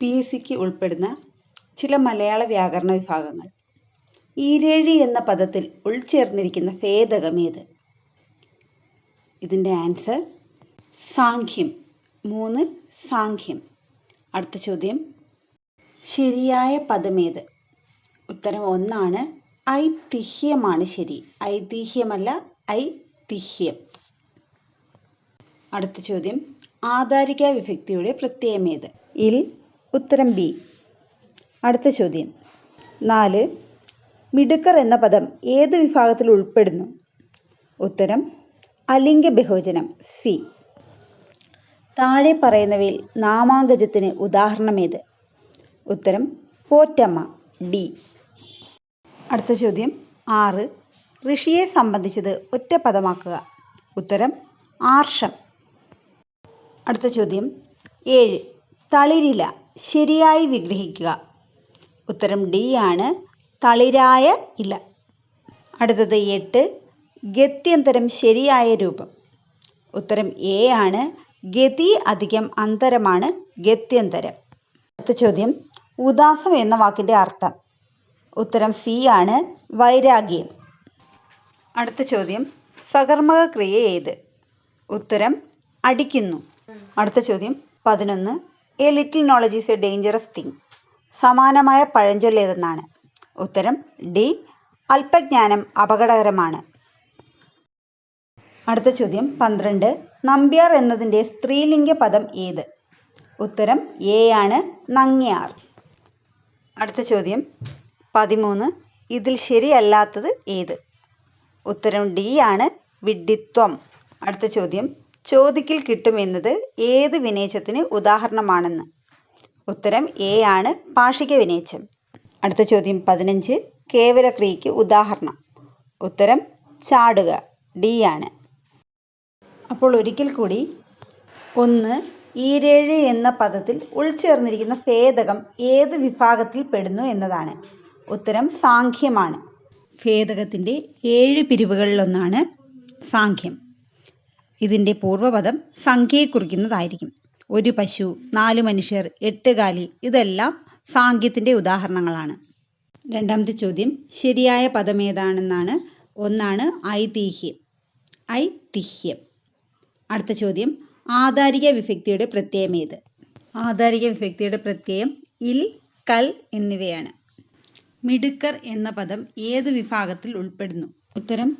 P S സിക്ക് ഉൾപ്പെടുന്ന ചില മലയാള വ്യാകരണ വിഭാഗങ്ങൾ. ഈരേഴി എന്ന പദത്തിൽ ഉൾച്ചേർന്നിരിക്കുന്ന ഭേദകമേത് ഇതിന്റെ ആൻസർ സാഖ്യം. മൂന്ന് സാഖ്യം. അടുത്ത ചോദ്യം. ശരിയായ പദമേത് ഉത്തരം ഒന്നാണ് ഐതിഹ്യമാണ് ശരി. ഐതിഹ്യമല്ല ഐതിഹ്യം അടുത്ത ചോദ്യം. ആധാരിക വിഭക്തിയുടെ പ്രത്യയമേത് ഇൽ ഉത്തരം ബി. അടുത്ത ചോദ്യം. നാല്. മിടുക്കർ എന്ന പദം ഏത് വിഭാഗത്തിൽ ഉൾപ്പെടുന്നു? ഉത്തരം അലിംഗ ബഹുവചനം സി. താഴെ പറയുന്നവയിൽ നാമാങ്കജത്തിന് ഉദാഹരണമേത്? ഉത്തരം പോറ്റമ്മ ഡി. അടുത്ത ചോദ്യം. ആറ്. ഋഷിയെ സംബന്ധിച്ചത് ഒറ്റ പദമാക്കുക. ഉത്തരം ആർഷം. അടുത്ത ചോദ്യം. ഏഴ്. തളിരില. ശരിയായി വിഗ്രഹിക്കുക. ഉത്തരം ഡി ആണ്. തളിരായ ഇല. അടുത്തത് എട്ട്. ഗത്യന്തരം ശരിയായ രൂപം. ഉത്തരം എ ആണ്. ഗതി അധികം അന്തരമാണ് ഗത്യന്തരം. അടുത്ത ചോദ്യം. ഉദാസം എന്ന വാക്കിന്റെ അർത്ഥം. ഉത്തരം സി ആണ്. വൈരാഗ്യം. അടുത്ത ചോദ്യം. സകർമ്മക ക്രിയ ഏത്? ഉത്തരം അടിക്കുന്നു. അടുത്ത ചോദ്യം. പതിനൊന്ന്. A little knowledge is a dangerous thing സമാനമായ പഴഞ്ചൊല്ല് ഏതെന്നാണ്? ഉത്തരം ഡി അല്പജ്ഞാനം അപകടകരമാണ്. അടുത്ത ചോദ്യം പന്ത്രണ്ട്. നമ്പ്യാർ എന്നതിന്റെ സ്ത്രീലിംഗ പദം ഏത്? ഉത്തരം എ ആണ് നങ്ങിയാർ. അടുത്ത ചോദ്യം പതിമൂന്ന്. ഇതിൽ ശരിയല്ലാത്തത് ഏത്? ഉത്തരം ഡി ആണ് വിഡ്ഢിത്വം. അടുത്ത ചോദ്യം ചോദിക്കൽ കിട്ടുമെന്നത് ഏത് വിനേച്ചത്തിന് ഉദാഹരണമാണെന്ന്? ഉത്തരം എ ആണ് പാഷിക വിനേച്ചം അടുത്ത ചോദ്യം പതിനഞ്ച് കേവലക്രിയയ്ക്ക് ഉദാഹരണം. ഉത്തരം ചാടുക ഡി ആണ്. അപ്പോൾ ഒരിക്കൽ കൂടി ഒന്ന് ഈരേഴ് എന്ന പദത്തിൽ ഉൾച്ചേർന്നിരിക്കുന്ന ഭേദകം ഏത് വിഭാഗത്തിൽ പെടുന്നു എന്നതാണ്. ഉത്തരം സാങ്ഖ്യമാണ് ഭേദകത്തിന്റെ ഏഴ് പിരിവുകളിലൊന്നാണ് സാംഖ്യം. ഇതിന്റെ പൂർവപദം സംഖ്യയെ കുറിക്കുന്നതായിരിക്കും. ഒരു പശു നാല് മനുഷ്യർ എട്ട് കാലി ഇതെല്ലാം സാംഖ്യത്തിന്റെ ഉദാഹരണങ്ങളാണ്. രണ്ടാമത്തെ ചോദ്യം ശരിയായ പദം ഏതാണെന്നാണ് ഒന്നാണ് ഐതിഹ്യം. ഐതിഹ്യം. അടുത്ത ചോദ്യം ആധാരിക വിഭക്തിയുടെ പ്രത്യയം ഏത്? ആധാരിക വിഭക്തിയുടെ പ്രത്യയം ഇൽ കൽ എന്നിവയാണ്. മിടുക്കർ എന്ന പദം ഏത് വിഭാഗത്തിൽ ഉൾപ്പെടുന്നു? ഉത്തരം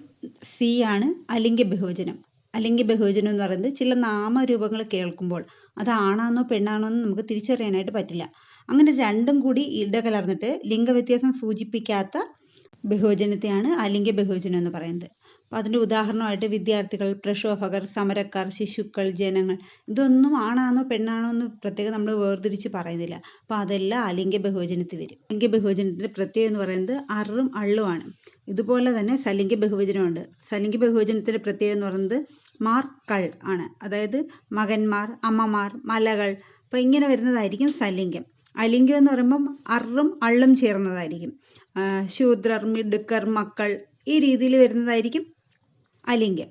സി ആണ് അലിംഗ ബഹുവചനം. അലിംഗ ബഹുവചനം എന്ന് പറയുന്നത് ചില നാമരൂപങ്ങൾ കേൾക്കുമ്പോൾ അത് ആണാണോ പെണ്ണാണോ എന്ന് നമുക്ക് തിരിച്ചറിയാനായിട്ട് പറ്റില്ല. അങ്ങനെ രണ്ടും കൂടി ഇടകലർന്നിട്ട് ലിംഗവ്യത്യാസം സൂചിപ്പിക്കാത്ത ബഹുവചനത്തെയാണ് അലിംഗ ബഹുവചനം എന്ന് പറയുന്നത്. അപ്പോൾ അതിന്റെ ഉദാഹരണമായിട്ട് വിദ്യാർത്ഥികൾ പ്രക്ഷോഭകർ സമരക്കാർ ശിശുക്കൾ ജനങ്ങൾ ഇതൊന്നും ആണാണോ പെണ്ണാണോ എന്ന് പ്രത്യേകം നമ്മൾ വേർതിരിച്ച് പറയുന്നില്ല. അപ്പോൾ അതെല്ലാം അലിംഗ ബഹുവചനത്തിൽ വരും. ലിംഗ ബഹുവചനത്തിന്റെ പ്രത്യേകം എന്ന് പറയുന്നത് അറും അള്ളുമാണ്. ഇതുപോലെ തന്നെ സലിംഗ ബഹുവചനമുണ്ട് സലിംഗ ബഹുവചനത്തിന്റെ പ്രത്യേകം എന്ന് പറയുന്നത് മാർ കൾ ആണ്. അതായത് മകന്മാർ അമ്മമാർ മലകൾ. അപ്പോൾ ഇങ്ങനെ വരുന്നതായിരിക്കും സലിംഗം. അലിംഗം എന്ന് പറയുമ്പം അറും അള്ളും ചേർന്നതായിരിക്കും. ശൂദ്രർ മിടുക്കർ മക്കൾ ഈ രീതിയിൽ വരുന്നതായിരിക്കും അലിംഗം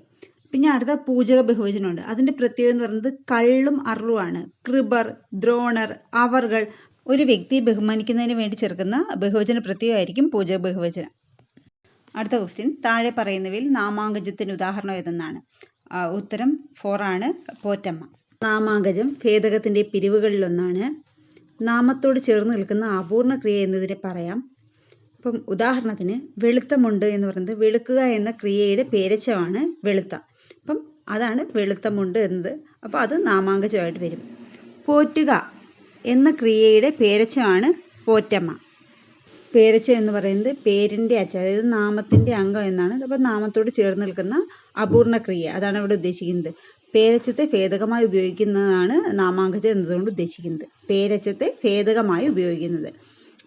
പിന്നെ അടുത്ത പൂജക ബഹുവചനമുണ്ട്. അതിന്റെ പ്രത്യേകത എന്ന് പറയുന്നത് കള്ളും അറുവാണ് കൃപർ ദ്രോണർ അവർകൾ. ഒരു വ്യക്തിയെ ബഹുമാനിക്കുന്നതിന് വേണ്ടി ചേർക്കുന്ന ബഹുവചന പ്രത്യയമായിരിക്കും പൂജക ബഹുവചനം. അടുത്ത ക്വസ്റ്റ്യൻ താഴെ പറയുന്നവയിൽ നാമാങ്കജത്തിന് ഉദാഹരണം ഏതെന്നാണ്? ഉത്തരം ഫോർ ആണ്. പോറ്റമ്മ. നാമാങ്കജം ഭേദകത്തിന്റെ പിരിവുകളിലൊന്നാണ്. നാമത്തോട് ചേർന്ന് നിൽക്കുന്ന അപൂർണ ക്രിയ എന്നതിനെ പറയാം. ഇപ്പം ഉദാഹരണത്തിന് വെളുത്തമുണ്ട് എന്ന് പറയുന്നത് വെളുക്കുക എന്ന ക്രിയയുടെ പേരച്ചമാണ് വെളുത്ത. അപ്പം അതാണ് വെളുത്തമുണ്ട് എന്നത്. അപ്പോൾ അത് നാമാങ്കജമായിട്ട് വരും. പോറ്റുക എന്ന ക്രിയയുടെ പേരച്ചമാണ് പോറ്റമ്മ. പേരച്ച എന്ന് പറയുന്നത് പേരിന്റെ അച്ച അതായത് നാമത്തിന്റെ അംഗം എന്നാണ്. അപ്പോൾ നാമത്തോട് ചേർന്ന് നിൽക്കുന്ന അപൂർണ ക്രിയ അതാണ് ഇവിടെ ഉദ്ദേശിക്കുന്നത്. പേരച്ചത്തെ ഭേദകമായി ഉപയോഗിക്കുന്നതാണ് നാമാങ്കജം എന്നതുകൊണ്ട് ഉദ്ദേശിക്കുന്നത്. പേരച്ചത്തെ ഭേദകമായി ഉപയോഗിക്കുന്നത്.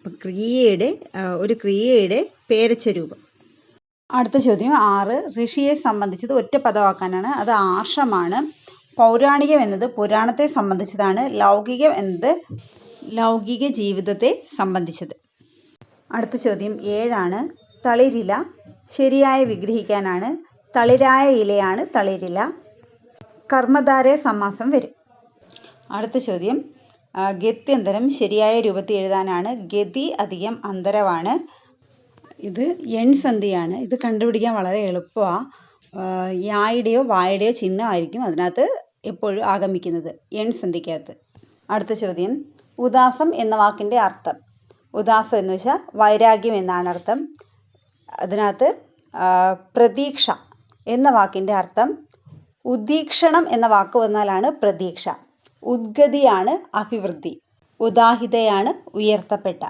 ക്രിയയുടെ ഒരു ക്രിയയുടെ പേരച്ച രൂപം. അടുത്ത ചോദ്യം ആറ്. ഋഷിയെ സംബന്ധിച്ചത് ഒറ്റ പദമാക്കാനാണ് അത് ആർഷമാണ്. പൗരാണികം എന്നത് പുരാണത്തെ സംബന്ധിച്ചതാണ്. ലൗകികം എന്നത് ലൗകിക ജീവിതത്തെ സംബന്ധിച്ചത്. അടുത്ത ചോദ്യം ഏഴാണ്. തളിരില ശരിയായി വിഗ്രഹിക്കാനാണ്. തളിരായ ഇലയാണ് തളിരില. കർമ്മധാരയ സമാസം വരും. അടുത്ത ചോദ്യം ഗത്യന്തരം ശരിയായ രൂപത്തിൽ എഴുതാനാണ്. ഗതി അധികം അന്തരമാണ് ഇത് എൺസന്ധിയാണ് ഇത് കണ്ടുപിടിക്കാൻ വളരെ എളുപ്പമാണ് യായുടെയോ വായുടെയോ ചിഹ്നമായിരിക്കും അതിനകത്ത് എപ്പോഴും ആഗമിക്കുന്നത്. എൺസന്ധിക്കകത്ത് അടുത്ത ചോദ്യം. ഉദാസം എന്ന വാക്കിന്റെ അർത്ഥം. ഉദാസം എന്ന് വെച്ചാൽ വൈരാഗ്യം എന്നാണ് അർത്ഥം. അതിനകത്ത് പ്രതീക്ഷ എന്ന വാക്കിന്റെ അർത്ഥം. ഉദീക്ഷണം എന്ന വാക്ക് വന്നാലാണ് പ്രതീക്ഷ. ഉദ്ഗതിയാണ് അഭിവൃദ്ധി. ഉദാഹിതയാണ് ഉയർത്തപ്പെട്ട.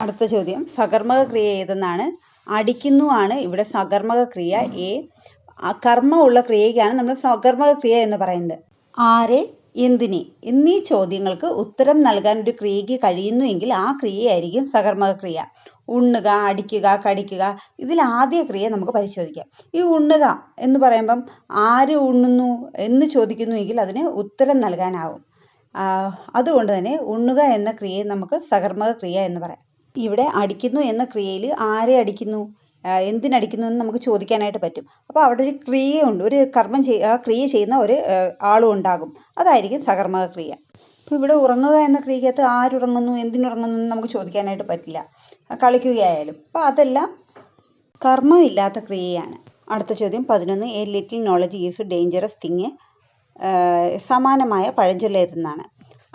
അടുത്ത ചോദ്യം. സകർമ്മക ക്രിയ ഏതെന്നാണ്? അടിക്കുന്നു ആണ് ഇവിടെ സകർമ്മക ക്രിയ എ കർമ്മ കർമ്മമുള്ള ക്രിയയ്ക്കാണ് നമ്മൾ സകർമ്മക ക്രിയ എന്ന് പറയുന്നത്. ആരെ? എന്തിനെ? എന്നീ ചോദ്യങ്ങൾക്ക് ഉത്തരം നൽകാൻ ഒരു ക്രിയയ്ക്ക് കഴിയുന്നു എങ്കിൽ ആ ക്രിയയായിരിക്കും സകർമ്മക ക്രിയ ഉണ്ണുക അടിക്കുക കടിക്കുക ഇതിൽ ആദ്യ ക്രിയ നമുക്ക് പരിശോധിക്കാം. ഈ ഉണ്ണുക എന്ന് പറയുമ്പം ആര് ഉണ്ണുന്നു എന്ന് ചോദിക്കുന്നു എങ്കിൽ അതിന് ഉത്തരം നൽകാനാവും. അതുകൊണ്ട് തന്നെ ഉണ്ണുക എന്ന ക്രിയയെ നമുക്ക് സകർമ്മക ക്രിയ എന്ന് പറയാം. ഇവിടെ അടിക്കുന്നു എന്ന ക്രിയയിൽ ആരെ അടിക്കുന്നു? എന്തിനടിക്കുന്നു എന്ന് നമുക്ക് ചോദിക്കാനായിട്ട് പറ്റും. അപ്പോൾ അവിടെ ഒരു ക്രിയയുണ്ട് ഒരു കർമ്മം ചെയ് ആ ക്രിയ ചെയ്യുന്ന ഒരു ആളും ഉണ്ടാകും. അതായിരിക്കും സകർമ്മക ക്രിയ. അപ്പോൾ ഇവിടെ ഉറങ്ങുക എന്ന ക്രിയക്കകത്ത് ആരുറങ്ങുന്നു? എന്തിനുറങ്ങുന്നു എന്ന് നമുക്ക് ചോദിക്കാനായിട്ട് പറ്റില്ല. കളിക്കുകയായാലും. അപ്പോൾ അതെല്ലാം കർമ്മമില്ലാത്ത ക്രിയയാണ്. അടുത്ത ചോദ്യം പതിനൊന്ന്. A little knowledge is dangerous thing. സമാനമായ പഴഞ്ചൊല്ല് എന്നാണ്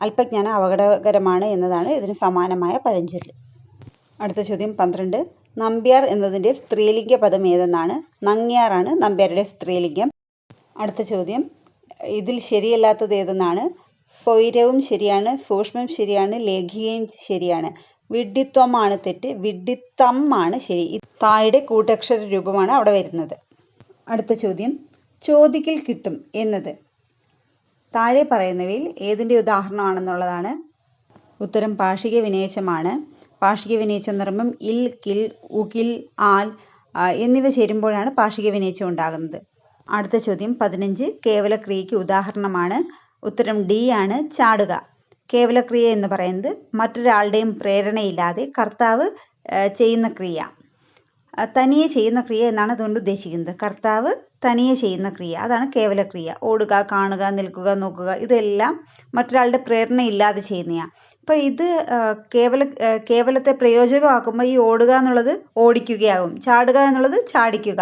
അല്പജ്ഞാനം അപകടകരമാണ് എന്നതാണ് ഇതിന് സമാനമായ പഴഞ്ചൊല്ല്. അടുത്ത ചോദ്യം പന്ത്രണ്ട്. നമ്പ്യാർ എന്നതിന്റെ സ്ത്രീലിംഗ പദം ഏതെന്നാണ്? നങ്ങ്യാറാണ് നമ്പ്യാരുടെ സ്ത്രീലിംഗം. അടുത്ത ചോദ്യം. ഇതിൽ ശരിയല്ലാത്തത് ഏതെന്നാണ്? സ്വൈരവും ശരിയാണ് സൂക്ഷ്മം ശരിയാണ് ലേഖികയും ശരിയാണ്. വിഡ്ഢിത്വമാണ് തെറ്റ് വിഡ്ഢിത്തം ആണ് ശരി. തായുടെ കൂട്ടക്ഷര രൂപമാണ് അവിടെ വരുന്നത്. അടുത്ത ചോദ്യം. ചോദിക്കൽ കിട്ടും എന്നത്. താഴെ പറയുന്നവയിൽ ഏതിന്റെ ഉദാഹരണമാണെന്നുള്ളതാണ്. ഉത്തരം പാഷിക വിനേച്ചമാണ്. പാർഷിക നിർമ്മം ഇൽ കിൽ ഉകിൽ ആൽ എന്നിവ ചേരുമ്പോഴാണ് പാർഷിക വിനേച്ചം ഉണ്ടാകുന്നത്. അടുത്ത ചോദ്യം പതിനഞ്ച്. കേവലക്രിയയ്ക്ക് ഉദാഹരണമാണ്. ഉത്തരം ഡി ആണ്. ചാടുക. കേവലക്രിയ എന്ന് പറയുന്നത് മറ്റൊരാളുടെയും പ്രേരണയില്ലാതെ കർത്താവ് ചെയ്യുന്ന ക്രിയ. തനിയെ ചെയ്യുന്ന ക്രിയ എന്നാണ് അതുകൊണ്ട് ഉദ്ദേശിക്കുന്നത്. കർത്താവ് തനിയെ ചെയ്യുന്ന ക്രിയ. അതാണ് കേവല ക്രിയ ഓടുക കാണുക നിൽക്കുക നോക്കുക. ഇതെല്ലാം മറ്റൊരാളുടെ പ്രേരണയില്ലാതെ ചെയ്യുന്നതാണ് അപ്പോൾ ഇത് കേവല കേവലത്തെ പ്രയോജകമാക്കുമ്പോൾ ഈ ഓടുക എന്നുള്ളത് ഓടിക്കുകയാകും. ചാടുക എന്നുള്ളത് ചാടിക്കുക.